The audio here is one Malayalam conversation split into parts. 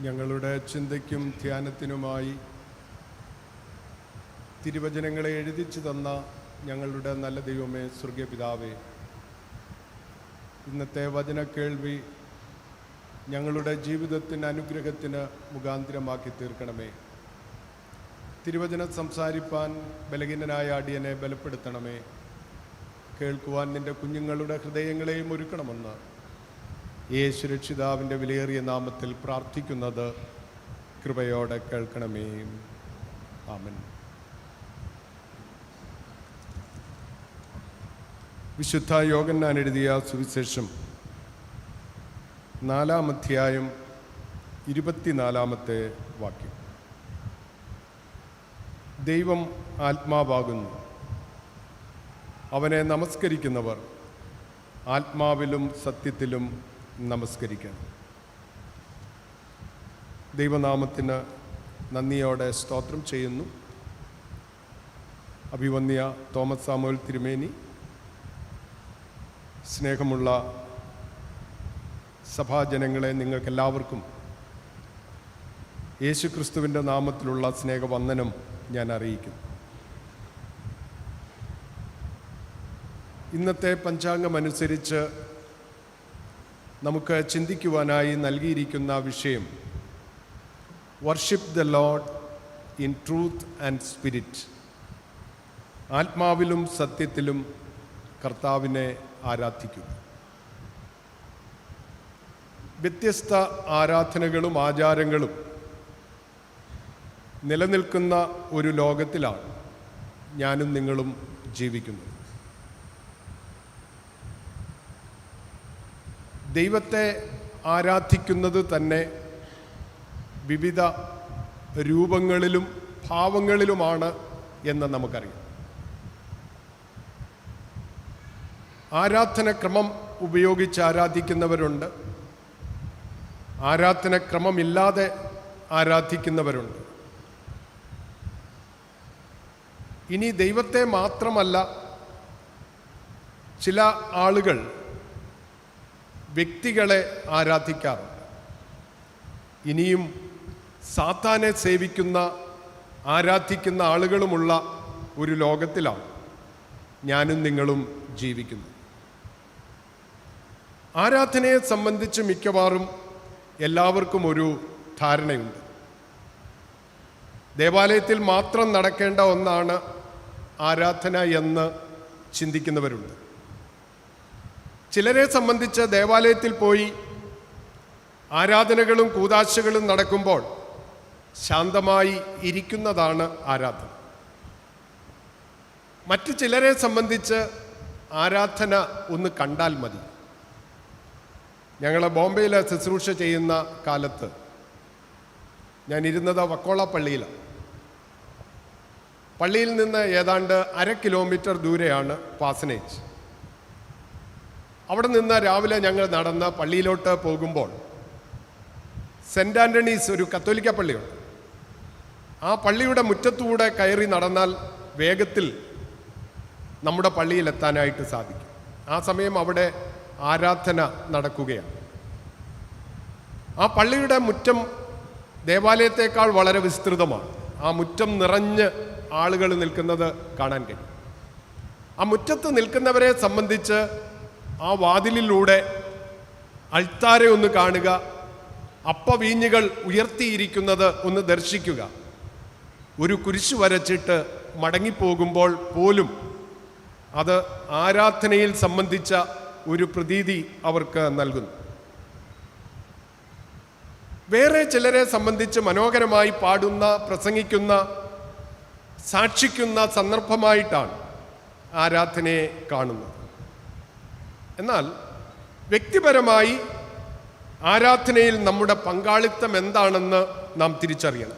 ഞങ്ങളുടെ ചിന്തയ്ക്കും ധ്യാനത്തിനുമായി തിരുവചനങ്ങളെ എഴുതിച്ചു തന്ന ഞങ്ങളുടെ നല്ല ദൈവമേ സ്വർഗീയ പിതാവേ. ഇന്നത്തെ വചന കേൾവി ഞങ്ങളുടെ ജീവിതത്തിന് അനുഗ്രഹത്തിന് മുഖാന്തിരമാക്കി തീർക്കണമേ. തിരുവചനം സംസാരിപ്പാൻ ബലഹീനനായ അടിയനെ ബലപ്പെടുത്തണമേ. കേൾക്കുവാൻ നിന്റെ കുഞ്ഞുങ്ങളുടെ ഹൃദയങ്ങളെയും ഒരുക്കണമെന്ന് യേശു രക്ഷിതാവിന്റെ വിലയേറിയ നാമത്തിൽ പ്രാർത്ഥിക്കുന്നത് കൃപയോടെ കേൾക്കണമേ. ആമൻ. വിശുദ്ധ യോഗന്നാൻ എഴുതിയ സുവിശേഷം നാലാം അധ്യായം ഇരുപത്തിനാലാമത്തെ വാക്യം. ദൈവം ആത്മാവാകുന്നു. അവനെ നമസ്കരിക്കുന്നവർ ആത്മാവിലും സത്യത്തിലും നമസ്കരിക്കണം ദൈവനാമത്തിന് നന്ദിയോടെ സ്തോത്രം ചെയ്യുന്നു. അഭിവന്യ തോമസ് സാമുവൽ തിരുമേനി. സ്നേഹമുള്ള സഭാജനങ്ങളെ നിങ്ങൾക്കെല്ലാവർക്കും യേശുക്രിസ്തുവിന്റെ നാമത്തിലുള്ള സ്നേഹവന്ദനം ഞാൻ അറിയിക്കുന്നു ഇന്നത്തെ പഞ്ചാംഗം അനുസരിച്ച് നമുക്ക് ചിന്തിക്കുവാനായി നൽകിയിരിക്കുന്ന വിഷയം worship the Lord in truth and spirit ആത്മാവിലും സത്യത്തിലും കർത്താവിനെ ആരാധിക്കുക വ്യത്യസ്ത ആരാധനകളും ആചാരങ്ങളും നിലനിൽക്കുന്ന ഒരു ലോകത്തിലാണ് ഞാനും നിങ്ങളും ജീവിക്കുന്നത്. ദൈവത്തെ ആരാധിക്കുന്നത് തന്നെ വിവിധ രൂപങ്ങളിലും ഭാവങ്ങളിലുമാണ് എന്ന് നമുക്കറിയാം. ആരാധനക്രമം ഉപയോഗിച്ച് ആരാധിക്കുന്നവരുണ്ട്. ആരാധനക്രമമില്ലാതെ ആരാധിക്കുന്നവരുണ്ട്. ഇനി ദൈവത്തെ മാത്രമല്ല ചില ആളുകൾ വ്യക്തികളെ ആരാധിക്കാറുണ്ട്. ഇനിയും സാത്താനെ സേവിക്കുന്ന ആരാധിക്കുന്ന ആളുകളുമുള്ള ഒരു ലോകത്തിലാണ് ഞാനും നിങ്ങളും ജീവിക്കുന്നത്. ആരാധനയെ സംബന്ധിച്ച് മിക്കവാറും എല്ലാവർക്കും ഒരു ധാരണയുണ്ട്. ദേവാലയത്തിൽ മാത്രം നടക്കേണ്ട ഒന്നാണ് ആരാധന എന്ന് ചിന്തിക്കുന്നവരുണ്ട്. ചിലരെ സംബന്ധിച്ച് ദേവാലയത്തിൽ പോയി ആരാധനകളും കൂതാശകളും നടക്കുമ്പോൾ ശാന്തമായി ഇരിക്കുന്നതാണ് ആരാധന. മറ്റു ചിലരെ സംബന്ധിച്ച് ആരാധന ഒന്ന് കണ്ടാൽ മതി. ഞങ്ങൾ ബോംബെയിൽ ശുശ്രൂഷ ചെയ്യുന്ന കാലത്ത് ഞാൻ ഇരുന്നത് വക്കോള പള്ളിയിലാണ്. പള്ളിയിൽ നിന്ന് ഏതാണ്ട് അര കിലോമീറ്റർ ദൂരെയാണ് പാസനേജ്. അവിടെ നിന്ന് രാവിലെ ഞങ്ങൾ നടന്ന് പള്ളിയിലോട്ട് പോകുമ്പോൾ സെന്റ് ആന്റണീസ് ഒരു കത്തോലിക്ക പള്ളിയുണ്ട്. ആ പള്ളിയുടെ മുറ്റത്തൂടെ കയറി നടന്നാൽ വേഗത്തിൽ നമ്മുടെ പള്ളിയിലെത്താനായിട്ട് സാധിക്കും. ആ സമയം അവിടെ ആരാധന നടക്കുകയാണ്. ആ പള്ളിയുടെ മുറ്റം ദേവാലയത്തേക്കാൾ വളരെ വിസ്തൃതമാണ്. ആ മുറ്റം നിറഞ്ഞ് ആളുകൾ നിൽക്കുന്നത് കാണാൻ കഴിയും. ആ മുറ്റത്ത് നിൽക്കുന്നവരെ സംബന്ധിച്ച് ആ വാതിലിലൂടെ അൾത്താരെ ഒന്ന് കാണുക അപ്പവീഞ്ഞുകൾ ഉയർത്തിയിരിക്കുന്നത് ഒന്ന് ദർശിക്കുക. ഒരു കുരിശു വരച്ചിട്ട് മടങ്ങിപ്പോകുമ്പോൾ പോലും അത് ആരാധനയിൽ സംബന്ധിച്ച ഒരു പ്രതീതി അവർക്ക് നൽകുന്നു. വേറെ ചിലരെ സംബന്ധിച്ച് മനോഹരമായി പാടുന്ന പ്രസംഗിക്കുന്ന സാക്ഷിക്കുന്ന സന്ദർഭമായിട്ടാണ് ആരാധനയെ കാണുന്നത്. എന്നാൽ വ്യക്തിപരമായി ആരാധനയിൽ നമ്മുടെ പങ്കാളിത്തം എന്താണെന്ന് നാം തിരിച്ചറിയണം.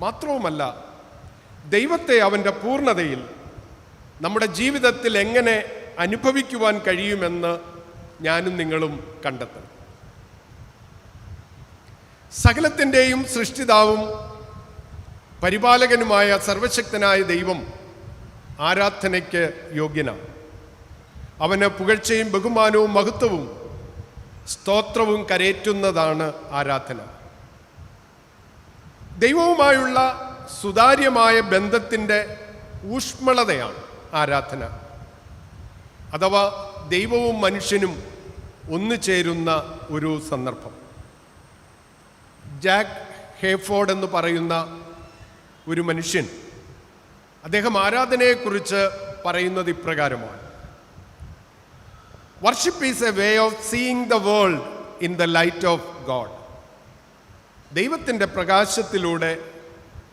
മാത്രവുമല്ല ദൈവത്തെ അവന്റെ പൂർണതയിൽ നമ്മുടെ ജീവിതത്തിൽ എങ്ങനെ അനുഭവിക്കുവാൻ കഴിയുമെന്ന് ഞാനും നിങ്ങളും കണ്ടെത്തണം. സകലത്തിന്റെയും സൃഷ്ടിതാവും പരിപാലകനുമായ സർവശക്തനായ ദൈവം ആരാധനയ്ക്ക് യോഗ്യനാണ്. അവന് പുകഴ്ചയും ബഹുമാനവും മഹത്വവും സ്തോത്രവും കരേറ്റുന്നതാണ് ആരാധന. ദൈവവുമായുള്ള സുതാര്യമായ ബന്ധത്തിന്റെ ഊഷ്മളതയാണ് ആരാധന. അഥവാ ദൈവവും മനുഷ്യനും ഒന്നു ചേരുന്ന ഒരു സന്ദർഭം. ജാക്ക് ഹേഫോർഡ് എന്ന് പറയുന്ന ഒരു മനുഷ്യൻ അദ്ദേഹം ആരാധനയെക്കുറിച്ച് പറയുന്നത് ഇപ്രകാരമാണ്. Worship is a way of seeing the world in the light of God ദൈവത്തിന്റെ പ്രകാശത്തിലൂടെ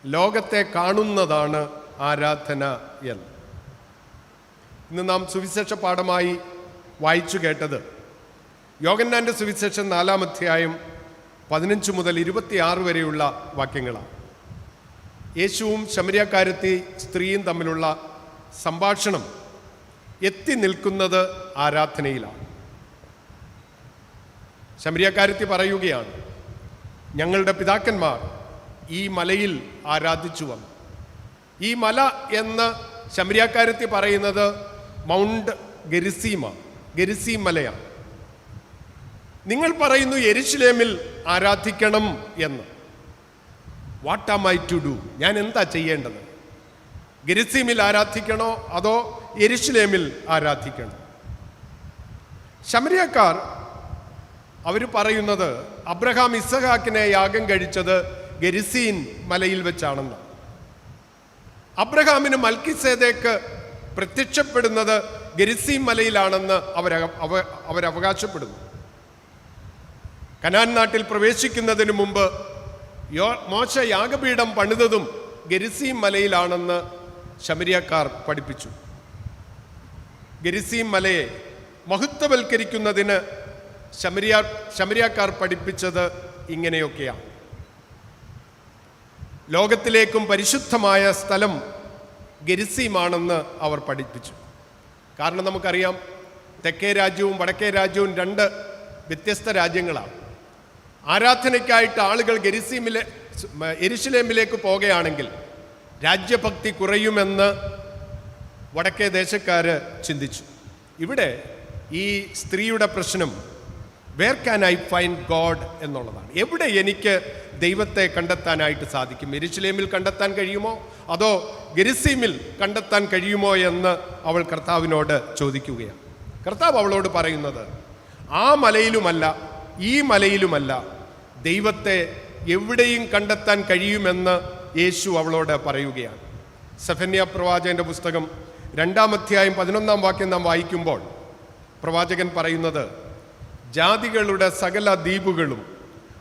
ലോകത്തെ കാണുന്നതാണ് ആരാധന എന്ന്. ഇന്ന് നാം സുവിശേഷ പാഠമായി വായിച്ചു കേട്ടത് യോഗന്നാന്റെ സുവിശേഷം നാലാം അധ്യായം പതിനഞ്ച് മുതൽ ഇരുപത്തിയാറ് വരെയുള്ള വാക്യങ്ങളാണ്. യേശുവും ശമരിയാക്കാരത്തി സ്ത്രീയും തമ്മിലുള്ള സംഭാഷണം എത്തി നിൽക്കുന്നത് ആരാധനയിലാണ്. ശമരിയക്കാരത്തി പറയുകയാണ് ഞങ്ങളുടെ പിതാക്കന്മാർ ഈ മലയിൽ ആരാധിച്ചു വന്നു. ഈ മല എന്ന് ശമരിയാക്കാരത്തി പറയുന്നത് മൗണ്ട് ഗരിസീമ ഗരിസീം മലയാണ്. നിങ്ങൾ പറയുന്നു എരിശിലേമിൽ ആരാധിക്കണം എന്ന്. What am I to do ഞാൻ എന്താ ചെയ്യേണ്ടത്? ഗരിസീമിൽ ആരാധിക്കണോ അതോ എരിശിലേമിൽ ആരാധിക്കണം. ശമരിയക്കാർ അവർ പറയുന്നത് അബ്രഹാം ഇസഹാക്കിനെ യാഗം കഴിച്ചത് ഗരിസീൻ മലയിൽ വെച്ചാണെന്ന്. അബ്രഹാമിന് മൽക്കിസേദേക്ക് പ്രത്യക്ഷപ്പെടുന്നത് ഗരിസീൻ മലയിലാണെന്ന് അവർ അവരവകാശപ്പെടുന്നു കനാൻ നാട്ടിൽ പ്രവേശിക്കുന്നതിന് മുമ്പ് യോ മോശ യാഗപീഠം പണിതതും ഗരിസീം മലയിലാണെന്ന് ശമരിയക്കാർ പഠിപ്പിച്ചു. ഗരിസീം മലയെ മഹത്വവൽക്കരിക്കുന്നതിന് ശമരിയ ശമരിയാക്കാർ പഠിപ്പിച്ചത് ഇങ്ങനെയൊക്കെയാണ്. ലോകത്തിലേക്കും പരിശുദ്ധമായ സ്ഥലം ഗരിസീമാണെന്ന് അവർ പഠിപ്പിച്ചു. കാരണം നമുക്കറിയാം തെക്കേ രാജ്യവും വടക്കേ രാജ്യവും രണ്ട് വ്യത്യസ്ത രാജ്യങ്ങളാണ്. ആരാധനയ്ക്കായിട്ട് ആളുകൾ ഗരിസീമിലെ എരിശിലേമിലേക്ക് പോകുകയാണെങ്കിൽ രാജ്യഭക്തി കുറയുമെന്ന് വടക്കേ ദേശക്കാർ ചിന്തിച്ചു. ഇവിടെ ഈ സ്ത്രീയുടെ പ്രശ്നം where can I find God എന്നുള്ളതാണ്. എവിടെ എനിക്ക് ദൈവത്തെ കണ്ടെത്താനായിട്ട് സാധിക്കും? എരിശിലേമിൽ കണ്ടെത്താൻ കഴിയുമോ? അതോ ഗരിസീമിൽ കണ്ടെത്താൻ കഴിയുമോ എന്ന് അവൾ കർത്താവിനോട് ചോദിക്കുകയാണ്. കർത്താവ് അവളോട് പറയുന്നത് ആ മലയിലുമല്ല ഈ മലയിലുമല്ല ദൈവത്തെ എവിടെയും കണ്ടെത്താൻ കഴിയുമെന്ന് യേശു അവളോട് പറയുകയാണ്. സഫന്യ പ്രവാചകന്റെ പുസ്തകം രണ്ടാം അധ്യായം പതിനൊന്നാം വാക്യം നാം വായിക്കുമ്പോൾ പ്രവാചകൻ പറയുന്നത് ജാതികളുടെ സകല ദ്വീപുകളും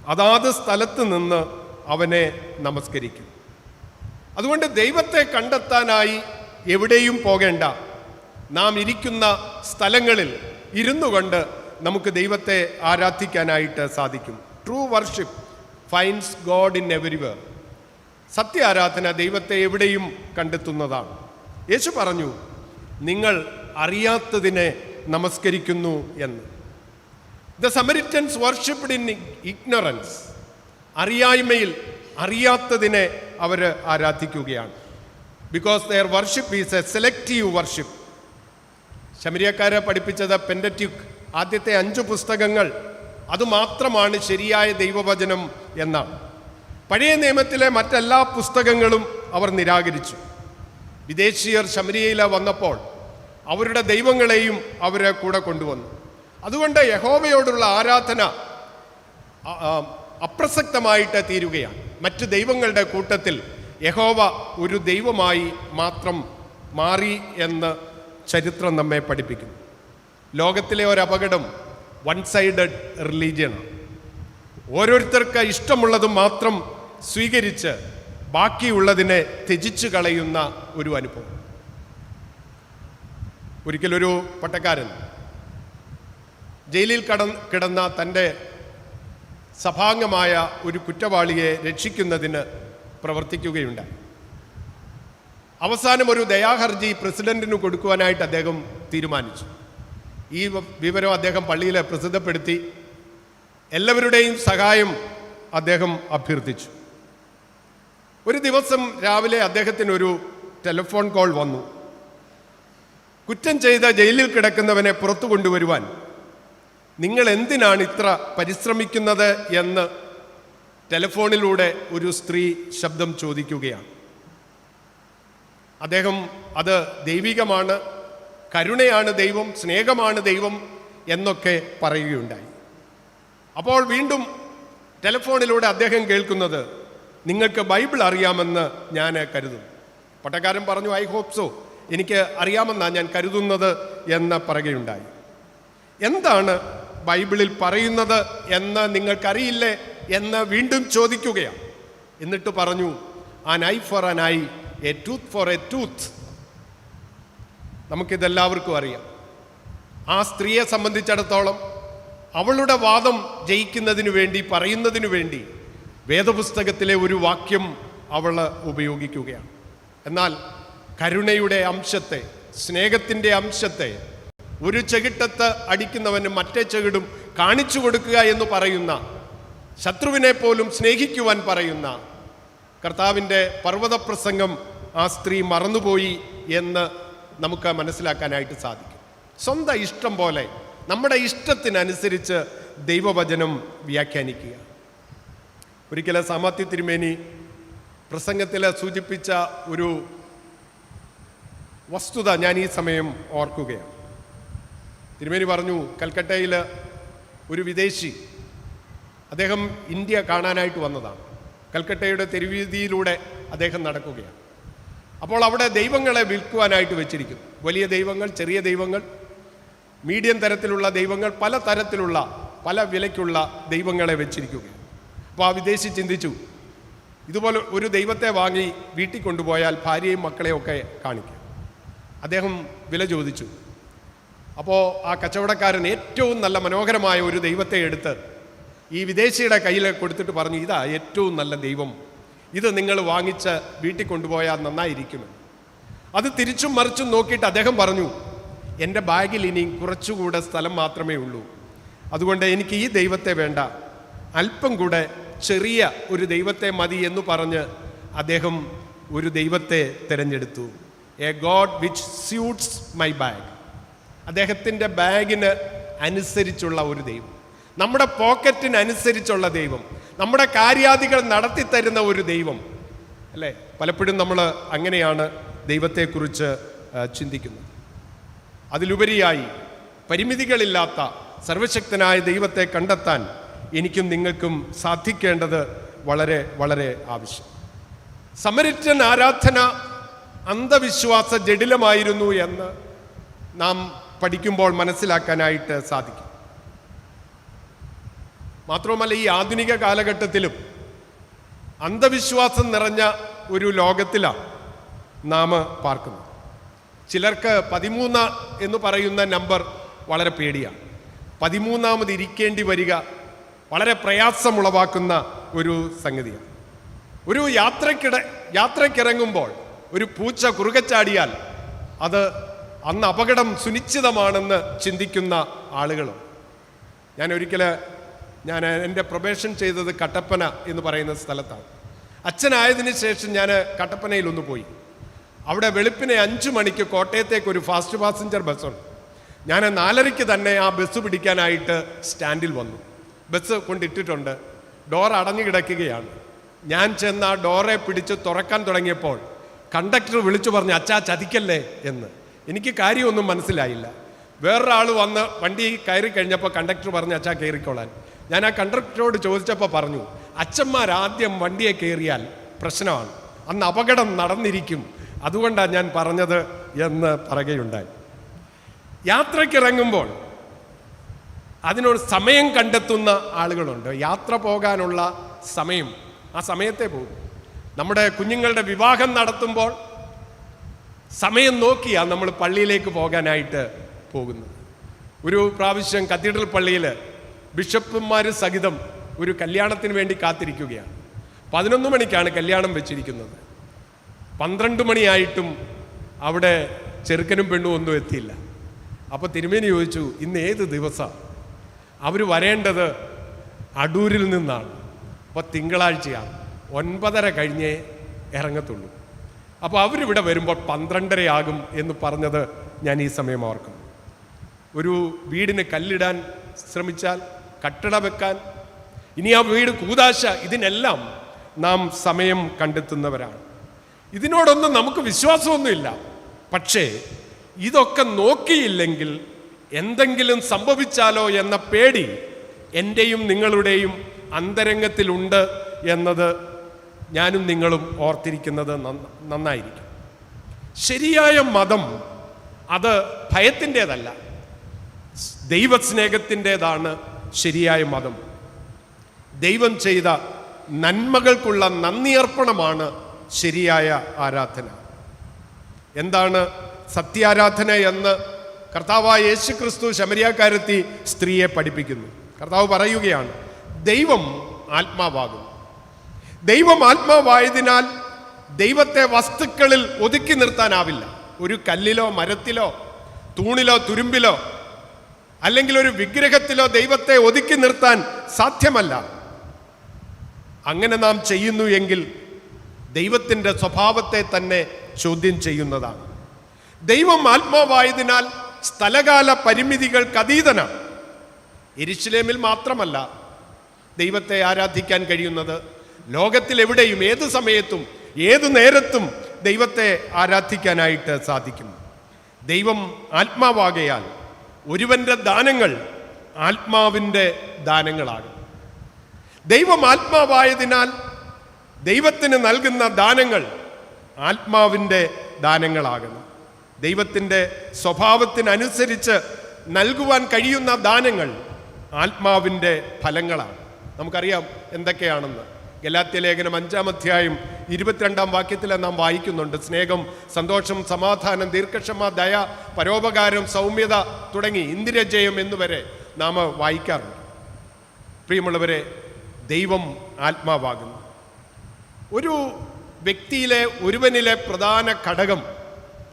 അതാത് സ്ഥലത്ത് നിന്ന് അവനെ നമസ്കരിക്കും. അതുകൊണ്ട് ദൈവത്തെ കണ്ടെത്താനായി എവിടെയും പോകേണ്ട നാം ഇരിക്കുന്ന സ്ഥലങ്ങളിൽ ഇരുന്നു കൊണ്ട് നമുക്ക് ദൈവത്തെ ആരാധിക്കാനായിട്ട് സാധിക്കും. True worship finds God in everywhere സത്യ ആരാധന ദൈവത്തെ എവിടെയും കണ്ടെത്തുന്നതാണ്. യേശു പറഞ്ഞു നിങ്ങൾ അറിയാത്തതിനെ നമസ്കരിക്കുന്നു എന്ന്. The Samaritans worshipped in ignorance അറിയായ്മയിൽ അറിയാത്തതിനെ അവർ ആരാധിക്കുകയാണ്. Because their worship is a selective worship ശമരിയക്കാരെ പഠിപ്പിച്ചത് പെൻഡറ്റ്യുക് ആദ്യത്തെ അഞ്ച് പുസ്തകങ്ങൾ അതുമാത്രമാണ് ശരിയായ ദൈവവചനം എന്നാണ്. പഴയ നിയമത്തിലെ മറ്റെല്ലാ പുസ്തകങ്ങളും അവർ നിരാകരിച്ചു. വിദേശീയർ ശമരിയയിൽ വന്നപ്പോൾ അവരുടെ ദൈവങ്ങളെയും അവരെ കൂടെ കൊണ്ടുവന്നു. അതുകൊണ്ട് യഹോവയോടുള്ള ആരാധന അപ്രസക്തമായിട്ട് തീരുകയാണ്. മറ്റ് ദൈവങ്ങളുടെ കൂട്ടത്തിൽ യഹോവ ഒരു ദൈവമായി മാത്രം മാറി എന്ന് ചരിത്രം നമ്മെ പഠിപ്പിക്കുന്നു. ലോകത്തിലെ ഒരു അപകടം വൺ സൈഡഡ് റിലീജിയനാണ് ഓരോരുത്തർക്ക് ഇഷ്ടമുള്ളത് മാത്രം സ്വീകരിച്ച് ബാക്കിയുള്ളതിനെ ത്യജിച്ചു കളയുന്ന ഒരു അനുഭവം. ഒരിക്കലൊരു പട്ടക്കാരൻ ജയിലിൽ കട കിടന്ന തന്റെ സഭാംഗമായ ഒരു കുറ്റവാളിയെ രക്ഷിക്കുന്നതിന് പ്രവർത്തിക്കുകയുണ്ടായി. അവസാനം ഒരു ദയാഹർജി പ്രസിഡന്റിന് കൊടുക്കുവാനായിട്ട് അദ്ദേഹം തീരുമാനിച്ചു. ഈ വിവരം അദ്ദേഹം പള്ളിയിൽ പ്രസിദ്ധപ്പെടുത്തി. എല്ലാവരുടെയും സഹായം അദ്ദേഹം അഭ്യർത്ഥിച്ചു. ഒരു ദിവസം രാവിലെ അദ്ദേഹത്തിനൊരു ടെലിഫോൺ കോൾ വന്നു. കുറ്റം ചെയ്ത ജയിലിൽ കിടക്കുന്നവനെ പുറത്തു കൊണ്ടുവരുവാൻ നിങ്ങൾ എന്തിനാണ് ഇത്ര പരിശ്രമിക്കുന്നത് എന്ന് ടെലിഫോണിലൂടെ ഒരു സ്ത്രീ ശബ്ദം ചോദിക്കുകയാണ്. അദ്ദേഹം അത് ദൈവികമാണ് കരുണയാണ് ദൈവം സ്നേഹമാണ് ദൈവം എന്നൊക്കെ പറയുകയുണ്ടായി. അപ്പോൾ വീണ്ടും ടെലിഫോണിലൂടെ അദ്ദേഹം കേൾക്കുന്നത് നിങ്ങൾക്ക് ബൈബിൾ അറിയാമെന്ന് ഞാൻ കരുതുന്നു. പട്ടക്കാരൻ പറഞ്ഞു ഐ ഹോപ്പ് സോ. എനിക്ക് അറിയാമെന്നാണ് ഞാൻ കരുതുന്നത് എന്ന് പറയുകയുണ്ടായി. എന്താണ് ബൈബിളിൽ പറയുന്നത് എന്ന് നിങ്ങൾക്കറിയില്ലേ എന്ന് വീണ്ടും ചോദിക്കുകയാണ്. എന്നിട്ട് പറഞ്ഞു an eye for an eye a tooth for a tooth നമുക്കിതെല്ലാവർക്കും അറിയാം. ആ സ്ത്രീയെ സംബന്ധിച്ചിടത്തോളം അവളുടെ വാദം ജയിക്കുന്നതിന് വേണ്ടി പറയുന്നതിന് വേണ്ടി വേദപുസ്തകത്തിലെ ഒരു വാക്യം അവൾ ഉപയോഗിക്കുകയാണ്. എന്നാൽ കരുണയുടെ അംശത്തെ സ്നേഹത്തിന്റെ അംശത്തെ ഒരു ചെകിട്ടത്ത് അടിക്കുന്നവന് മറ്റേ ചെകിടും കാണിച്ചു കൊടുക്കുക എന്ന് പറയുന്ന ശത്രുവിനെ പോലും സ്നേഹിക്കുവാൻ പറയുന്ന കർത്താവിന്റെ പർവത പ്രസംഗം ആ സ്ത്രീ മറന്നുപോയി എന്ന് നമുക്ക് മനസ്സിലാക്കാനായിട്ട് സാധിക്കും. സ്വന്തം ഇഷ്ടം പോലെ നമ്മുടെ ഇഷ്ടത്തിനനുസരിച്ച് ദൈവവചനം വ്യാഖ്യാനിക്കുക. ഒരിക്കലും സാമാത്യ തിരുമേനി പ്രസംഗത്തിൽ സൂചിപ്പിച്ച ഒരു വസ്തുത ഞാൻ ഈ സമയം ഓർക്കുകയാണ്. തിരുമേനി പറഞ്ഞു കൽക്കട്ടയിൽ ഒരു വിദേശി അദ്ദേഹം ഇന്ത്യ കാണാനായിട്ട് വന്നതാണ്. കൽക്കട്ടയുടെ തെരുവീതിയിലൂടെ അദ്ദേഹം നടക്കുകയാണ്. അപ്പോൾ അവിടെ ദൈവങ്ങളെ വിൽക്കുവാനായിട്ട് വെച്ചിരിക്കുന്നു. വലിയ ദൈവങ്ങൾ ചെറിയ ദൈവങ്ങൾ മീഡിയം തരത്തിലുള്ള ദൈവങ്ങൾ പല തരത്തിലുള്ള പല വിലയ്ക്കുള്ള ദൈവങ്ങളെ വെച്ചിരിക്കുകയാണ്. അപ്പോൾ ആ വിദേശി ചിന്തിച്ചു. ഇതുപോലെ ഒരു ദൈവത്തെ വാങ്ങി വീട്ടിൽ കൊണ്ടുപോയാൽ ഭാര്യയും മക്കളെയും ഒക്കെ കാണിക്കും. അദ്ദേഹം വില ചോദിച്ചു. അപ്പോൾ ആ കച്ചവടക്കാരൻ ഏറ്റവും നല്ല മനോഹരമായ ഒരു ദൈവത്തെ എടുത്ത് ഈ വിദേശിയുടെ കയ്യിൽ കൊടുത്തിട്ട് പറഞ്ഞു ഇതാ ഏറ്റവും നല്ല ദൈവം. ഇത് നിങ്ങൾ വാങ്ങിച്ച് വീട്ടിൽ കൊണ്ടുപോയാൽ നന്നായിരിക്കുമെന്ന് അത് തിരിച്ചും മറിച്ചും നോക്കിയിട്ട് അദ്ദേഹം പറഞ്ഞു എന്റെ ബാഗിൽ ഇനി കുറച്ചുകൂടെ സ്ഥലം മാത്രമേ ഉള്ളൂ. അതുകൊണ്ട് എനിക്ക് ഈ ദൈവത്തെ വേണ്ട. അല്പം കൂടെ ചെറിയ ഒരു ദൈവത്തെ മതി എന്ന് പറഞ്ഞ് അദ്ദേഹം ഒരു ദൈവത്തെ തിരഞ്ഞെടുത്തു. A God which suits my bag. അദ്ദേഹത്തിന്റെ ബാഗിന് അനുസരിച്ചുള്ള ഒരു ദൈവം. നമ്മുടെ പോക്കറ്റിനനുസരിച്ചുള്ള ദൈവം. നമ്മുടെ കാര്യാദികൾ നടത്തി തരുന്ന ഒരു ദൈവം. അല്ലേ? പലപ്പോഴും നമ്മൾ അങ്ങനെയാണ് ദൈവത്തെക്കുറിച്ച് ചിന്തിക്കുന്നത്. അതിലുപരിയായി പരിമിതികളില്ലാത്ത സർവശക്തനായ ദൈവത്തെ കണ്ടെത്താൻ എനിക്കും നിങ്ങൾക്കും സാധിക്കേണ്ടത് വളരെ വളരെ ആവശ്യം. സമരിറ്റൻ ആരാധന അന്ധവിശ്വാസ ജഡിലമായിരുന്നു എന്ന് നാം പഠിക്കുമ്പോൾ മനസ്സിലാക്കാനായിട്ട് സാധിക്കും. മാത്രവുമല്ല ഈ ആധുനിക കാലഘട്ടത്തിലും അന്ധവിശ്വാസം നിറഞ്ഞ ഒരു ലോകത്തിലാണ് നാം പാർക്കുന്നത്. ചിലർക്ക് പതിമൂന്ന് എന്ന് പറയുന്ന നമ്പർ വളരെ പേടിയാണ്. പതിമൂന്നാമത് ഇരിക്കേണ്ടി വരിക വളരെ പ്രയാസമുളവാക്കുന്ന ഒരു സംഗതിയാണ്. ഒരു യാത്രക്കിട യാത്രക്കിറങ്ങുമ്പോൾ ഒരു പൂച്ച കുറുകച്ചാടിയാൽ അത് അന്ന് അപകടം സുനിശ്ചിതമാണെന്ന് ചിന്തിക്കുന്ന ആളുകളും. ഞാൻ ഒരിക്കൽ ഞാൻ എന്റെ പ്രൊബേഷൻ ചെയ്തത് കട്ടപ്പന എന്ന് പറയുന്ന സ്ഥലത്താണ്. അച്ഛനായതിനു ശേഷം ഞാൻ കട്ടപ്പനയിൽ ഒന്ന് പോയി. അവിടെ വെളുപ്പിനെ അഞ്ച് മണിക്ക് കോട്ടയത്തേക്ക് ഒരു ഫാസ്റ്റ് പാസഞ്ചർ ബസ്സുണ്ട്. ഞാൻ നാലരയ്ക്ക് തന്നെ ആ ബസ് പിടിക്കാനായിട്ട് സ്റ്റാൻഡിൽ വന്നു. ബസ് കൊണ്ടിട്ടിട്ടുണ്ട്. ഡോർ അടഞ്ഞു കിടക്കുകയാണ്. ഞാൻ ചെന്ന് ആ ഡോറെ പിടിച്ച് തുറക്കാൻ തുടങ്ങിയപ്പോൾ കണ്ടക്ടർ വിളിച്ചു പറഞ്ഞു അച്ഛാ ചതിക്കല്ലേ? എന്ന്. എനിക്ക് കാര്യമൊന്നും മനസ്സിലായില്ല. വേറൊരാൾ വന്ന് വണ്ടി കയറി കഴിഞ്ഞപ്പോൾ കണ്ടക്ടർ പറഞ്ഞു അച്ഛാ കയറിക്കോളാൻ ഞാൻ ആ കണ്ടക്ടറോട് ചോദിച്ചപ്പോൾ പറഞ്ഞു അച്ഛന്മാർ ആദ്യം വണ്ടിയെ കയറിയാൽ പ്രശ്നമാണ്. അന്ന് അപകടം നടന്നിരിക്കും. അതുകൊണ്ടാണ് ഞാൻ പറഞ്ഞത് എന്ന് പറയുകയുണ്ടായി. യാത്രക്കിറങ്ങുമ്പോൾ അതിനൊരു സമയം കണ്ടെത്തുന്ന ആളുകളുണ്ട്. യാത്ര പോകാനുള്ള സമയം. ആ സമയത്തെ പോകും. നമ്മുടെ കുഞ്ഞുങ്ങളുടെ വിവാഹം നടത്തുമ്പോൾ സമയം നോക്കിയാണ് നമ്മൾ പള്ളിയിലേക്ക് പോകാനായിട്ട് പോകുന്നത്. ഒരു പ്രാവശ്യം കത്തീഡ്രൽ പള്ളിയിൽ ബിഷപ്പുമാർ സഹിതം ഒരു കല്യാണത്തിന് വേണ്ടി കാത്തിരിക്കുകയാണ്. പതിനൊന്ന് മണിക്കാണ് കല്യാണം വെച്ചിരിക്കുന്നത്. പന്ത്രണ്ട് മണിയായിട്ടും അവിടെ ചെറുക്കനും പെണ്ണും ഒന്നും എത്തിയില്ല. അപ്പോൾ തിരുമേനി ചോദിച്ചു ഇന്ന് ഏത് ദിവസമാണ് അവർ വരേണ്ടത് അടൂരിൽ നിന്നാണ്. അപ്പോൾ തിങ്കളാഴ്ചയാണ്. ഒൻപതര കഴിഞ്ഞേ ഇറങ്ങത്തുള്ളൂ. അപ്പോൾ അവരിവിടെ വരുമ്പോൾ പന്ത്രണ്ടരയാകും എന്ന് പറഞ്ഞത് ഞാൻ ഈ സമയം ഓർക്കും ഒരു വീടിന് കല്ലിടാൻ ശ്രമിച്ചാൽ കട്ടട വെക്കാൻ ഇനി ആ വീട് കൂതാശ ഇതിനെല്ലാം നാം സമയം കണ്ടെത്തുന്നവരാണ്. ഇതിനോടൊന്നും നമുക്ക് വിശ്വാസമൊന്നുമില്ല. പക്ഷേ ഇതൊക്കെ നോക്കിയില്ലെങ്കിൽ എന്തെങ്കിലും സംഭവിച്ചാലോ എന്ന പേടി എന്റെയും നിങ്ങളുടെയും അന്തരംഗത്തിലുണ്ട് എന്നത് ഞാനും നിങ്ങളും ഓർത്തിരിക്കുന്നത് നന്നായിരിക്കും. ശരിയായ മതം അത് ഭയത്തിന്റെതല്ല. ദൈവസ്നേഹത്തിന്റെതാണ് ശരിയായ മതം. ദൈവം ചെയ്ത നന്മകൾക്കുള്ള നന്ദിയർപ്പണമാണ് ശരിയായ ആരാധന. എന്താണ് സത്യാരാധന എന്ന് കർത്താവായ യേശു ക്രിസ്തു ശമരിയാക്കാരത്തി സ്ത്രീയെ പഠിപ്പിക്കുന്നു. കർത്താവ് പറയുകയാണ് ദൈവം ആത്മാവാകുന്നു. ദൈവം ആത്മാവായതിനാൽ ദൈവത്തെ വസ്തുക്കളിൽ ഒതുക്കി നിർത്താനാവില്ല. ഒരു കല്ലിലോ മരത്തിലോ തൂണിലോ തുരുമ്പിലോ അല്ലെങ്കിൽ ഒരു വിഗ്രഹത്തിലോ ദൈവത്തെ ഒതുക്കി നിർത്താൻ സാധ്യമല്ല. അങ്ങനെ നാം ചെയ്യുന്നു എങ്കിൽ ദൈവത്തിന്റെ സ്വഭാവത്തെ തന്നെ ചോദ്യം ചെയ്യുന്നതാണ്. ദൈവം ആത്മാവായതിനാൽ സ്ഥലകാല പരിമിതികൾക്ക് അതീതനാണ്. എരിശിലേമിൽ മാത്രമല്ല ദൈവത്തെ ആരാധിക്കാൻ കഴിയുന്നത്. ലോകത്തിൽ എവിടെയും ഏത് സമയത്തും ഏത് നേരത്തും ദൈവത്തെ ആരാധിക്കാനായിട്ട് സാധിക്കും ദൈവം ആത്മാവാകയാൽ ഒരുവന്റെ ദാനങ്ങൾ ആത്മാവിന്റെ ദാനങ്ങളാകും ദൈവം ആത്മാവായതിനാൽ ദൈവത്തിന് നൽകുന്ന ദാനങ്ങൾ ആത്മാവിന്റെ ദാനങ്ങളാകുന്നു. ദൈവത്തിന്റെ സ്വഭാവത്തിനനുസരിച്ച് നൽകുവാൻ കഴിയുന്ന ദാനങ്ങൾ ആത്മാവിന്റെ ഫലങ്ങളാണ്. നമുക്കറിയാം എന്തൊക്കെയാണെന്ന്. ഗലാത്യ ലേഖനം അഞ്ചാം അധ്യായം ഇരുപത്തിരണ്ടാം വാക്യത്തിൽ നാം വായിക്കുന്നുണ്ട്. സ്നേഹം സന്തോഷം സമാധാനം ദീർഘക്ഷമ ദയ പരോപകാരം സൗമ്യത തുടങ്ങി ഇന്ദിരജയം എന്നുവരെ നാം വായിക്കാറുണ്ട്. പ്രിയമുള്ളവരെ ദൈവം ആത്മാവാകുന്നു. ഒരു വ്യക്തിയിലെ ഒരുവനിലെ പ്രധാന ഘടകം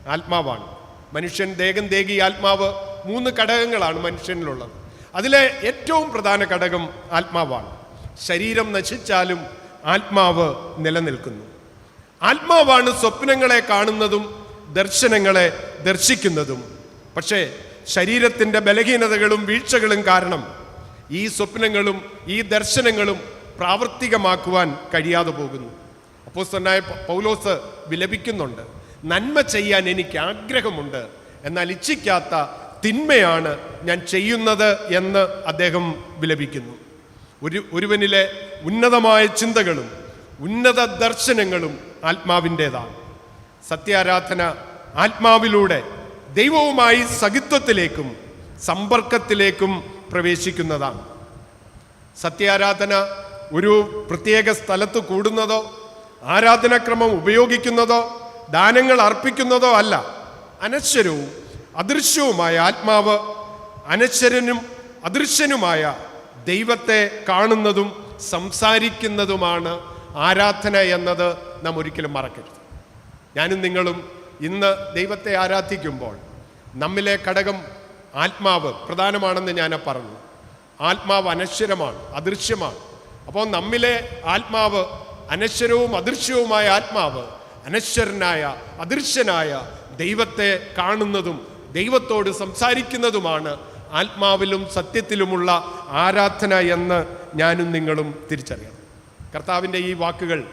ആത്മാവാണ്. മനുഷ്യൻ ദേഹം ദേഹി ആത്മാവ് മൂന്ന് ഘടകങ്ങളാണ് മനുഷ്യനിലുള്ളത്. അതിലെ ഏറ്റവും പ്രധാന ഘടകം ആത്മാവാണ്. ശരീരം നശിച്ചാലും ആത്മാവ് നിലനിൽക്കുന്നു. ആത്മാവാണ് സ്വപ്നങ്ങളെ കാണുന്നതും ദർശനങ്ങളെ ദർശിക്കുന്നതും. പക്ഷേ ശരീരത്തിന്റെ ബലഹീനതകളും വീഴ്ചകളും കാരണം ഈ സ്വപ്നങ്ങളും ഈ ദർശനങ്ങളും പ്രാവർത്തികമാക്കുവാൻ കഴിയാതെ പോകുന്നു. അപ്പോസ്തനായ പൗലോസ് വിലപിക്കുന്നുണ്ട്. നന്മ ചെയ്യാൻ എനിക്ക് ആഗ്രഹമുണ്ട്. എന്നാൽ ഇച്ഛിക്കാത്ത തിന്മയാണ് ഞാൻ ചെയ്യുന്നത് എന്ന് അദ്ദേഹം വിലപിക്കുന്നു. ഒരു ഒരുവനിലെ ഉന്നതമായ ചിന്തകളും ഉന്നത ദർശനങ്ങളും ആത്മാവിന്റെതാണ്. സത്യാരാധന ആത്മാവിലൂടെ ദൈവവുമായി സഹിത്വത്തിലേക്കും സമ്പർക്കത്തിലേക്കും പ്രവേശിക്കുന്നതാണ്. സത്യാരാധന ഒരു പ്രത്യേക സ്ഥലത്ത് കൂടുന്നതോ ആരാധനാക്രമം ഉപയോഗിക്കുന്നതോ ദാനങ്ങൾ അർപ്പിക്കുന്നതോ അല്ല. അനശ്വരവും അദൃശ്യവുമായ ആത്മാവ് അനശ്വരനും അദൃശ്യനുമായ ദൈവത്തെ കാണുന്നതും സംസാരിക്കുന്നതുമാണ് ആരാധന എന്നത് നാം ഒരിക്കലും മറക്കരുത്. ഞാനും നിങ്ങളും ഇന്ന് ദൈവത്തെ ആരാധിക്കുമ്പോൾ നമ്മിലെ ഘടകം ആത്മാവ് പ്രധാനമാണെന്ന് ഞാൻ പറഞ്ഞു. ആത്മാവ് അനശ്വരമാണ് അദൃശ്യമാണ്. അപ്പോൾ നമ്മിലെ ആത്മാവ് അനശ്വരവും അദൃശ്യവുമായ ആത്മാവ് അനശ്വരനായ അദൃശ്യനായ ദൈവത്തെ കാണുന്നതും ദൈവത്തോട് സംസാരിക്കുന്നതുമാണ് ആത്മാവിലും സത്യത്തിലുമുള്ള ആരാധന എന്ന് ഞാനും നിങ്ങളും തിരിച്ചറിയണം. കർത്താവിന്റെ ഈ വാക്കുകൾ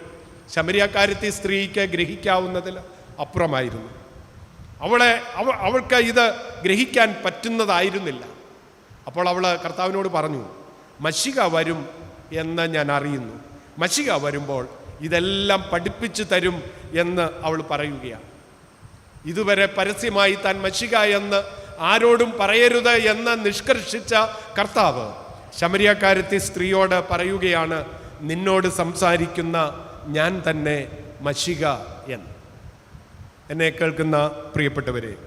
ശമരിയാക്കാരത്തി സ്ത്രീക്ക് ഗ്രഹിക്കാവുന്നതിൽ അപ്പുറമായിരുന്നു. അവളെ അവ അവൾക്ക് ഇത് ഗ്രഹിക്കാൻ പറ്റുന്നതായിരുന്നില്ല. അപ്പോൾ അവൾ കർത്താവിനോട് പറഞ്ഞു മഷിക വരും എന്ന് ഞാൻ അറിയുന്നു. മഷിക വരുമ്പോൾ ഇതെല്ലാം പഠിപ്പിച്ചു തരും എന്ന് അവൾ പറയുകയാണ്. ഇതുവരെ പരസ്യമായി താൻ മഷിക എന്ന് ആരോടും പറയരുത് എന്ന് നിഷ്കർഷിച്ച കർത്താവ് ശമരിയക്കാരത്തി സ്ത്രീയോട് പറയുകയാണ് നിന്നോട് സംസാരിക്കുന്ന ഞാൻ തന്നെ മഷിക എന്ന്. എന്നെ കേൾക്കുന്ന പ്രിയപ്പെട്ടവരെ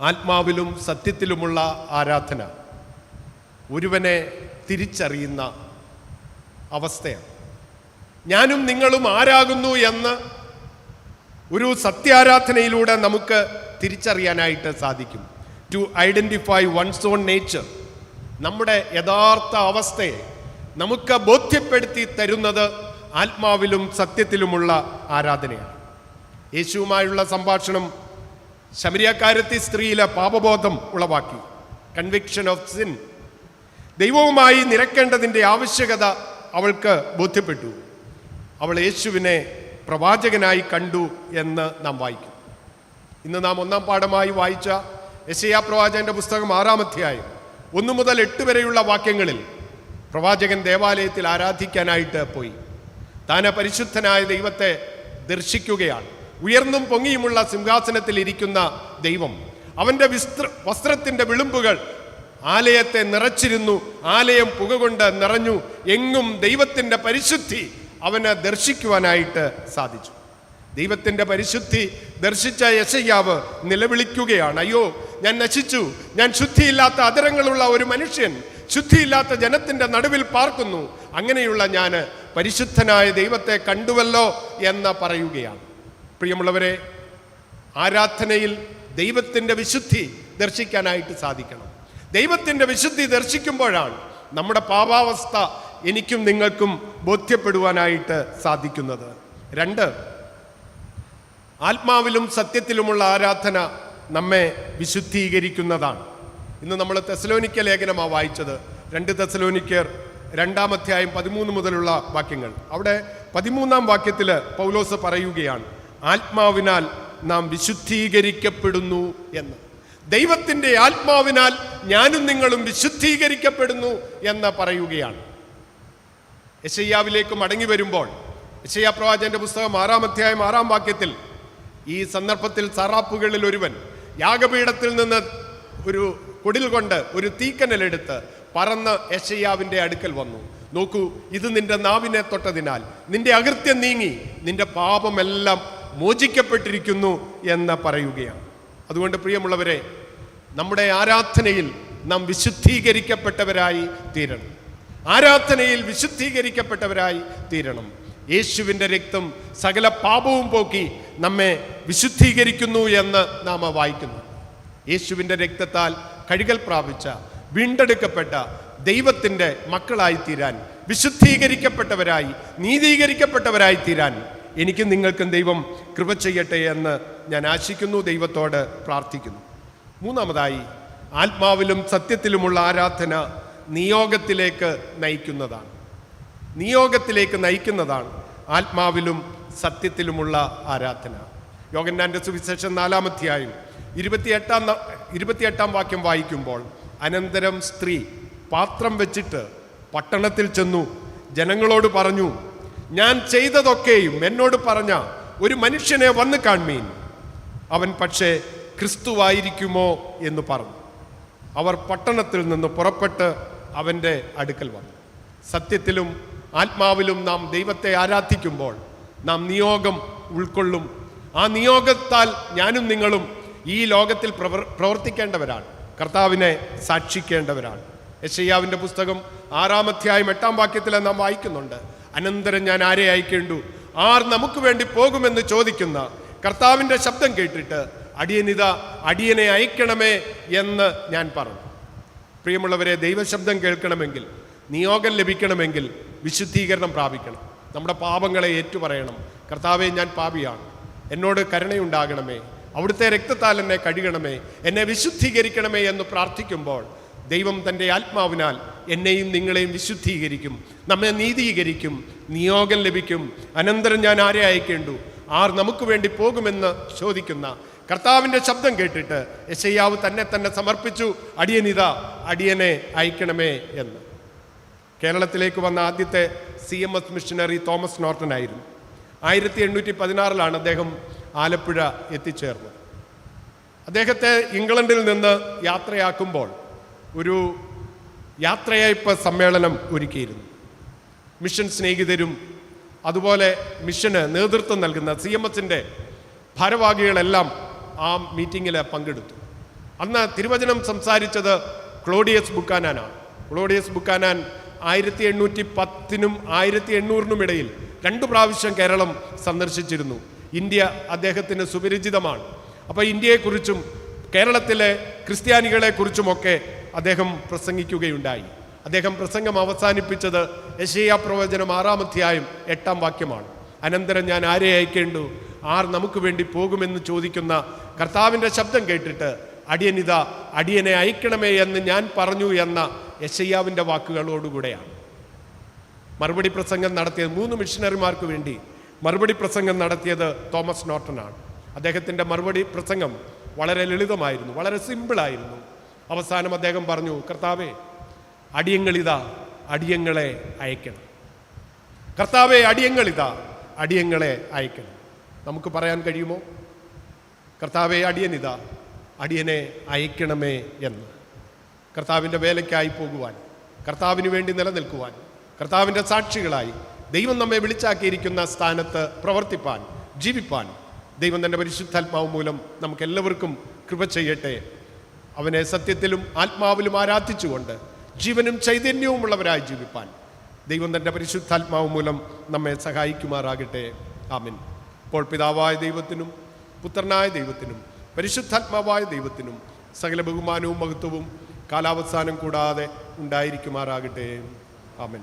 ആത്മാവിലും സത്യത്തിലുമുള്ള ആരാധന ഒരുവനെ തിരിച്ചറിയുന്ന അവസ്ഥയാണ്. ഞാനും നിങ്ങളും ആരാകുന്നു എന്ന് ഒരു സത്യാരാധനയിലൂടെ നമുക്ക് തിരിച്ചറിയാനായിട്ട് സാധിക്കും. To identify one's own nature നമ്മുടെ യഥാർത്ഥ അവസ്ഥയെ നമുക്ക് ബോധ്യപ്പെടുത്തി തരുന്നത് ആത്മാവിലും സത്യത്തിലുമുള്ള ആരാധനയാണ്. യേശുവുമായുള്ള സംഭാഷണം ശമരിയക്കാരത്തി സ്ത്രീയിലെ പാപബോധം ഉളവാക്കി. കൺവിക്ഷൻ ഓഫ് സിൻ ദൈവവുമായി നിരക്കേണ്ടതിന്റെ ആവശ്യകത അവൾക്ക് ബോധ്യപ്പെട്ടു. അവൾ യേശുവിനെ പ്രവാചകനായി കണ്ടു എന്ന് നാം വായിക്കും. ഇന്ന് നാം ഒന്നാം പാഠമായി വായിച്ച യശയാ പ്രവാചകന്റെ പുസ്തകം ആറാം അധ്യായം ഒന്നു മുതൽ എട്ട് വരെയുള്ള വാക്യങ്ങളിൽ പ്രവാചകൻ ദേവാലയത്തിൽ ആരാധിക്കാനായിട്ട് പോയി. താൻ പരിശുദ്ധനായ ദൈവത്തെ ദർശിക്കുകയാണ്. ഉയർന്നും പൊങ്ങിയുമുള്ള സിംഹാസനത്തിൽ ഇരിക്കുന്ന ദൈവം അവന്റെ വിസ്ത്ര വസ്ത്രത്തിന്റെ വിളുമ്പുകൾ ആലയത്തെ നിറച്ചിരുന്നു. ആലയം പുക കൊണ്ട് നിറഞ്ഞു. എങ്ങും ദൈവത്തിന്റെ പരിശുദ്ധി അവന് ദർശിക്കുവാനായിട്ട് സാധിച്ചു. ദൈവത്തിന്റെ പരിശുദ്ധി ദർശിച്ച യശയ്യാവ് നിലവിളിക്കുകയാണ്. അയ്യോ ഞാൻ നശിച്ചു. ഞാൻ ശുദ്ധിയില്ലാത്ത അതരങ്ങളുള്ള ഒരു മനുഷ്യൻ ശുദ്ധിയില്ലാത്ത ജനത്തിന്റെ നടുവിൽ പാർക്കുന്നു. അങ്ങനെയുള്ള ഞാൻ പരിശുദ്ധനായ ദൈവത്തെ കണ്ടുവല്ലോ എന്ന് പറയുകയാണ്. പ്രിയമുള്ളവരെ ആരാധനയിൽ ദൈവത്തിന്റെ വിശുദ്ധി ദർശിക്കാനായിട്ട് സാധിക്കണം. ദൈവത്തിന്റെ വിശുദ്ധി ദർശിക്കുമ്പോഴാണ് നമ്മുടെ പാപാവസ്ഥ എനിക്കും നിങ്ങൾക്കും ബോധ്യപ്പെടുവാനായിട്ട് സാധിക്കുന്നത്. രണ്ട് ആത്മാവിലും സത്യത്തിലുമുള്ള ആരാധന നമ്മെ വിശുദ്ധീകരിക്കുന്നതാണ്. ഇന്ന് നമ്മൾ തെസലോനിക്ക ലേഖനമാണ് വായിച്ചത്. രണ്ട് തെസലോനിക്കർ രണ്ടാം അധ്യായം പതിമൂന്ന് മുതലുള്ള വാക്യങ്ങൾ. അവിടെ പതിമൂന്നാം വാക്യത്തിൽ പൗലോസ് പറയുകയാണ് ആത്മാവിനാൽ നാം വിശുദ്ധീകരിക്കപ്പെടുന്നു എന്ന്. ദൈവത്തിന്റെ ആത്മാവിനാൽ ഞാനും നിങ്ങളും വിശുദ്ധീകരിക്കപ്പെടുന്നു എന്ന് പറയുകയാണ്. യശയ്യാവിലേക്ക് മടങ്ങി വരുമ്പോൾ യശയ്യാ പ്രവാചന്റെ പുസ്തകം ആറാം അധ്യായം ആറാം വാക്യത്തിൽ ഈ സന്ദർഭത്തിൽ സറാപ്പുകളിൽ ഒരുവൻ യാഗപീഠത്തിൽ നിന്ന് ഒരു കുടിൽ കൊണ്ട് ഒരു തീക്കനലെടുത്ത് പറന്ന് യശയ്യാവിന്റെ അടുക്കൽ വന്നു. നോക്കൂ ഇത് നിന്റെ നാവിനെ തൊട്ടതിനാൽ നിന്റെ അകൃത്യം നീങ്ങി നിന്റെ പാപമെല്ലാം മോചിക്കപ്പെട്ടിരിക്കുന്നു എന്ന് പറയുകയാണ്. അതുകൊണ്ട് പ്രിയമുള്ളവരെ നമ്മുടെ ആരാധനയിൽ നാം വിശുദ്ധീകരിക്കപ്പെട്ടവരായി തീരണം. ആരാധനയിൽ വിശുദ്ധീകരിക്കപ്പെട്ടവരായി തീരണം. യേശുവിന്റെ രക്തം സകല പാപവും പോക്കി നമ്മെ വിശുദ്ധീകരിക്കുന്നു എന്ന് നാം വായിക്കുന്നു. യേശുവിന്റെ രക്തത്താൽ കഴുകൽ പ്രാപിച്ച വീണ്ടെടുക്കപ്പെട്ട ദൈവത്തിന്റെ മക്കളായി തീരാൻ വിശുദ്ധീകരിക്കപ്പെട്ടവരായി നീതീകരിക്കപ്പെട്ടവരായി തീരാൻ എനിക്കും നിങ്ങൾക്കും ദൈവം കൃപ ചെയ്യട്ടെ എന്ന് ഞാൻ ആശിക്കുന്നു ദൈവത്തോട് പ്രാർത്ഥിക്കുന്നു. മൂന്നാമതായി ആത്മാവിലും സത്യത്തിലുമുള്ള ആരാധന നിയോഗത്തിലേക്ക് നയിക്കുന്നതാണ്. നിയോഗത്തിലേക്ക് നയിക്കുന്നതാണ് ആത്മാവിലും സത്യത്തിലുമുള്ള ആരാധന. യോഗന്നാന്റെ സുവിശേഷം നാലാമധ്യായും ഇരുപത്തിയെട്ടാം ഇരുപത്തിയെട്ടാം വാക്യം വായിക്കുമ്പോൾ അനന്തരം സ്ത്രീ പാത്രം വെച്ചിട്ട് പട്ടണത്തിൽ ചെന്നു ജനങ്ങളോട് പറഞ്ഞു ഞാൻ ചെയ്തതൊക്കെയും എന്നോട് പറഞ്ഞ ഒരു മനുഷ്യനെ വന്ന് കാൺമീൻ. അവൻ പക്ഷേ ക്രിസ്തുവായിരിക്കുമോ? എന്ന് പറഞ്ഞു. അവർ പട്ടണത്തിൽ നിന്ന് പുറപ്പെട്ട് അവന്റെ അടുക്കൽ വന്നു. സത്യത്തിലും ആത്മാവിലും നാം ദൈവത്തെ ആരാധിക്കുമ്പോൾ നാം നിയോഗം ഉൾക്കൊള്ളും. ആ നിയോഗത്താൽ ഞാനും നിങ്ങളും ഈ ലോകത്തിൽ പ്രവർ- പ്രവർത്തിക്കേണ്ടവരാണ്. കർത്താവിനെ സാക്ഷിക്കേണ്ടവരാണ്. യശയ്യാവിന്റെ പുസ്തകം ആറാം അധ്യായം എട്ടാം വാക്യത്തിൽ നാം വായിക്കുന്നുണ്ട്. അനന്തരം ഞാൻ ആരെ അയക്കേണ്ടു? ആർ നമുക്ക് വേണ്ടി പോകുമെന്ന് ചോദിക്കുന്ന കർത്താവിന്റെ ശബ്ദം കേട്ടിട്ട് അടിയനിത അടിയനെ അയക്കണമേ എന്ന് ഞാൻ പറഞ്ഞു. പ്രിയമുള്ളവരെ ദൈവശബ്ദം കേൾക്കണമെങ്കിൽ നിയോഗം ലഭിക്കണമെങ്കിൽ വിശുദ്ധീകരണം പ്രാപിക്കണം. നമ്മുടെ പാപങ്ങളെ ഏറ്റുപറയണം. കർത്താവെ ഞാൻ പാപിയാണ്. എന്നോട് കരുണയുണ്ടാകണമേ. അവിടുത്തെ രക്തത്താൽ എന്നെ കഴുകണമേ. എന്നെ വിശുദ്ധീകരിക്കണമേ എന്ന് പ്രാർത്ഥിക്കുമ്പോൾ ദൈവം തന്റെ ആത്മാവിനാൽ എന്നെയും നിങ്ങളെയും വിശുദ്ധീകരിക്കും നമ്മെ നീതീകരിക്കും നിയോഗം ലഭിക്കും. അനന്തരം ഞാൻ ആരെ അയക്കേണ്ടു? ആർ നമുക്ക് വേണ്ടി പോകുമെന്ന് ചോദിക്കുന്ന കർത്താവിന്റെ ശബ്ദം കേട്ടിട്ട് യശയ്യാവ് തന്നെ തന്നെ സമർപ്പിച്ചു അടിയനിത അടിയനെ അയക്കണമേ എന്ന്. കേരളത്തിലേക്ക് വന്ന ആദ്യത്തെ C M S missionary Thomas Norton ആയിരുന്നു. ആയിരത്തി എണ്ണൂറ്റി പതിനാറിലാണ് അദ്ദേഹം ആലപ്പുഴ എത്തിച്ചേർന്നത്. അദ്ദേഹത്തെ ഇംഗ്ലണ്ടിൽ നിന്ന് യാത്രയാക്കുമ്പോൾ ഒരു യാത്രയയപ്പ് സമ്മേളനം ഒരുക്കിയിരുന്നു. മിഷൻ സ്നേഹിതരും അതുപോലെ മിഷന് നേതൃത്വം നൽകുന്ന സി എം എസിന്റെ ഭാരവാഹികളെല്ലാം ആ മീറ്റിങ്ങിൽ പങ്കെടുത്തു. അന്ന് തിരുവചനം സംസാരിച്ചത് ക്ലോഡിയസ് ബുക്കാനാനാണ്. ക്ലോഡിയസ് ബുക്കാനാൻ ആയിരത്തി എണ്ണൂറ്റി പത്തിനും ആയിരത്തി എണ്ണൂറിനും ഇടയിൽ രണ്ടു പ്രാവശ്യം കേരളം സന്ദർശിച്ചിരുന്നു. ഇന്ത്യ അദ്ദേഹത്തിന് സുപരിചിതമാണ്. അപ്പോൾ ഇന്ത്യയെക്കുറിച്ചും കേരളത്തിലെ ക്രിസ്ത്യാനികളെക്കുറിച്ചുമൊക്കെ അദ്ദേഹം പ്രസംഗിക്കുകയുണ്ടായി. അദ്ദേഹം പ്രസംഗം അവസാനിപ്പിച്ചത് യശയ പ്രവചനം ആറാം അധ്യായം എട്ടാം വാക്യമാണ്. അനന്തരം ഞാൻ ആരെ അയക്കേണ്ടു? ആർ നമുക്ക് വേണ്ടി പോകുമെന്ന് ചോദിക്കുന്ന കർത്താവിന്റെ ശബ്ദം കേട്ടിട്ട് അടിയനിത അടിയനെ അയക്കണമേ എന്ന് ഞാൻ പറഞ്ഞു എന്ന യശയ്യാവിന്റെ വാക്കുകളോടുകൂടെയാണ്. മറുപടി പ്രസംഗം നടത്തിയത് മൂന്ന് മിഷനറിമാർക്ക് വേണ്ടി മറുപടി പ്രസംഗം നടത്തിയത് തോമസ് നോട്ടനാണ് അദ്ദേഹത്തിന്റെ മറുപടി പ്രസംഗം വളരെ ലളിതമായിരുന്നു വളരെ സിമ്പിളായിരുന്നു. അവസാനം അദ്ദേഹം പറഞ്ഞു കർത്താവേ അടിയങ്ങളിതാ അടിയങ്ങളെ അയക്കണം. കർത്താവെ അടിയങ്ങളിതാ അടിയങ്ങളെ അയക്കണം. നമുക്ക് പറയാൻ കഴിയുമോ? കർത്താവെ അടിയനിതാ അടിയനെ അയക്കണമേ എന്ന്. കർത്താവിന്റെ വേലയ്ക്കായി പോകുവാൻ കർത്താവിന് വേണ്ടി നിലനിൽക്കുവാൻ കർത്താവിന്റെ സാക്ഷികളായി ദൈവം നമ്മെ വിളിച്ചാക്കിയിരിക്കുന്ന സ്ഥാനത്ത് പ്രവർത്തിപ്പാൻ ജീവിപ്പാൻ ദൈവം തന്റെ പരിശുദ്ധാത്മാവ് മൂലം നമുക്ക് എല്ലാവർക്കും കൃപ ചെയ്യട്ടെ. അവനെ സത്യത്തിലും ആത്മാവിലും ആരാധിച്ചുകൊണ്ട് ജീവനും ചൈതന്യവുമുള്ളവരായി ജീവിപ്പാൻ ദൈവം തന്റെ പരിശുദ്ധാത്മാവ് മൂലം നമ്മെ സഹായിക്കുമാറാകട്ടെ. ആമിൻ. ഇപ്പോൾ പിതാവായ ദൈവത്തിനും പുത്രനായ ദൈവത്തിനും പരിശുദ്ധാത്മാവായ ദൈവത്തിനും സകല ബഹുമാനവും മഹത്വവും കാലാവസാനം കൂടാതെ ഉണ്ടായിരിക്കുമാറാകട്ടെ. ആമൻ.